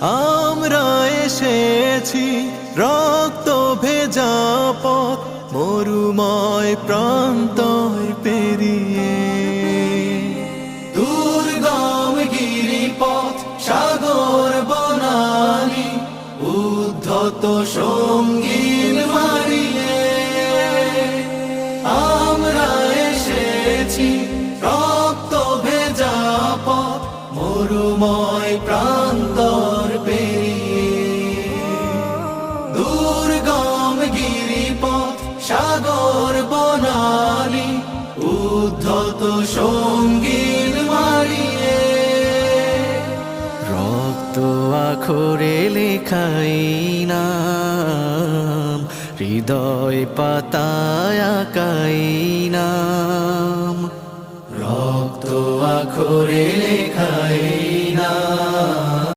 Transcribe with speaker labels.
Speaker 1: আমরা এসেছি রক্ত ভেজা পথ, মরুময় প্রান্তর পেরিয়ে। দুর্গম গিরিপথ, সাগর বনানি উদ্ধত সঙ্গীন মারিয়ে। আমরা এসেছি রক্ত ভেজা পথ, মরুময় প্রান্তর দুর্গম গিরিপথ সাগর বনানি উদ্ধত সঙ্গীন মারিয়ে। রক্ত আখরে লেখাই নাম হৃদয় পাতায় আঁকাই নাম। রক্ত আখরে লেখাই